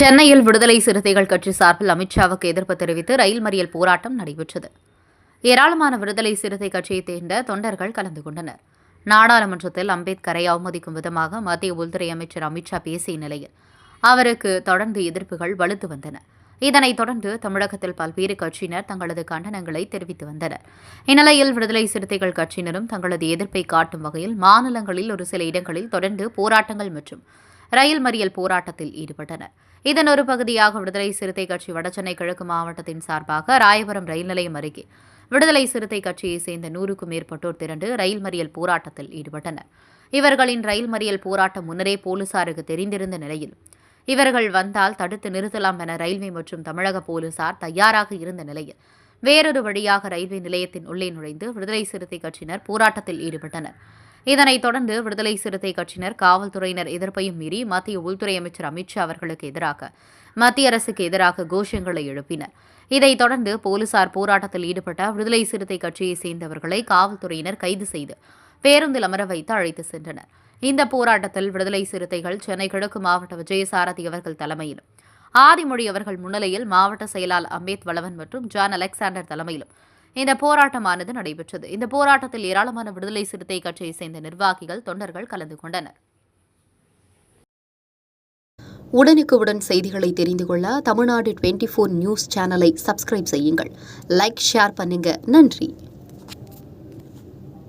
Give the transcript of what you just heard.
சென்னையில் விடுதலை சிறுத்தைகள் கட்சி சார்பில் அமித்ஷாவுக்கு எதிர்ப்பு தெரிவித்து ரயில் மறியல் போராட்டம் நடைபெற்றது. ஏராளமான விடுதலை சிறுத்தை கட்சியைச் சேர்ந்த தொண்டர்கள் கலந்து கொண்டனர். நாடாளுமன்றத்தில் அம்பேத்கரை அவமதிக்கும் விதமாக மத்திய உள்துறை அமைச்சர் அமித்ஷா பேசிய நிலையில் அவருக்கு தொடர்ந்து எதிர்ப்புகள் வலுத்து வந்தன. இதனைத் தொடர்ந்து தமிழகத்தில் பல்வேறு கட்சியினர் தங்களது கண்டனங்களை தெரிவித்து வந்தனர். இந்நிலையில் விடுதலை சிறுத்தைகள் கட்சியினரும் தங்களது எதிர்ப்பை காட்டும் வகையில் மாநிலங்களில் ஒரு சில இடங்களில் தொடர்ந்து போராட்டங்கள் மற்றும் ரயில் மறியல் போராட்டத்தில் ஈடுபட்டனர். இதன் ஒரு பகுதியாக விடுதலை சிறுத்தை கட்சி வடசென்னை கிழக்கு மாவட்டத்தின் சார்பாக ராயபுரம் ரயில் நிலையம் அருகே விடுதலை சிறுத்தை கட்சியைச் சேர்ந்த நூறுக்கும் மேற்பட்டோர் திரண்டு ரயில் மறியல் போராட்டத்தில் ஈடுபட்டனர். இவர்களின் ரயில் மறியல் போராட்டம் முன்னரே போலீசாருக்கு தெரிந்திருந்த நிலையில் இவர்கள் வந்தால் தடுத்து நிறுத்தலாம் என ரயில்வே மற்றும் தமிழக போலீசார் தயாராக இருந்த நிலையில் வேறொரு வழியாக ரயில்வே நிலையத்தின் உள்ளே நுழைந்து விடுதலை சிறுத்தை கட்சியினர் போராட்டத்தில் ஈடுபட்டனர். இதனைத் தொடர்ந்து விடுதலை சிறுத்தை கட்சியினர் காவல்துறையினர் எதிர்ப்பையும் மீறி மத்திய உள்துறை அமைச்சர் அமித்ஷா அவர்களுக்கு எதிராக மத்திய அரசுக்கு எதிராக கோஷங்களை எழுப்பினர். இதைத் தொடர்ந்து போலீசார் போராட்டத்தில் ஈடுபட்ட விடுதலை சிறுத்தை கட்சியைச் சேர்ந்தவர்களை காவல்துறையினர் கைது செய்து பேருந்தில் அமர வைத்து அழைத்து சென்றனர். இந்த போராட்டத்தில் விடுதலை சிறுத்தைகள் சென்னை கிழக்கு மாவட்ட விஜயசாரதி அவர்கள் தலைமையிலும் ஆதிமொழி அவர்கள் முன்னிலையில் மாவட்ட செயலாளர் அம்பேத் வளவன் மற்றும் ஜான் அலெக்சாண்டர் தலைமையிலும் இந்த போராட்டமானது நடைபெற்றது. இந்த போராட்டத்தில் ஏராளமான விடுதலை சிறுத்தை கட்சியைச் சேர்ந்த நிர்வாகிகள் தொண்டர்கள் கலந்து கொண்டனர். உடனுக்குடன் செய்திகளை தெரிந்து கொள்ள தமிழ்நாடு டுவெண்ட்டி ஃபோர் நியூஸ் சேனலை சப்ஸ்கிரைப் செய்யுங்கள். லைக் ஷேர் பண்ணுங்க. நன்றி.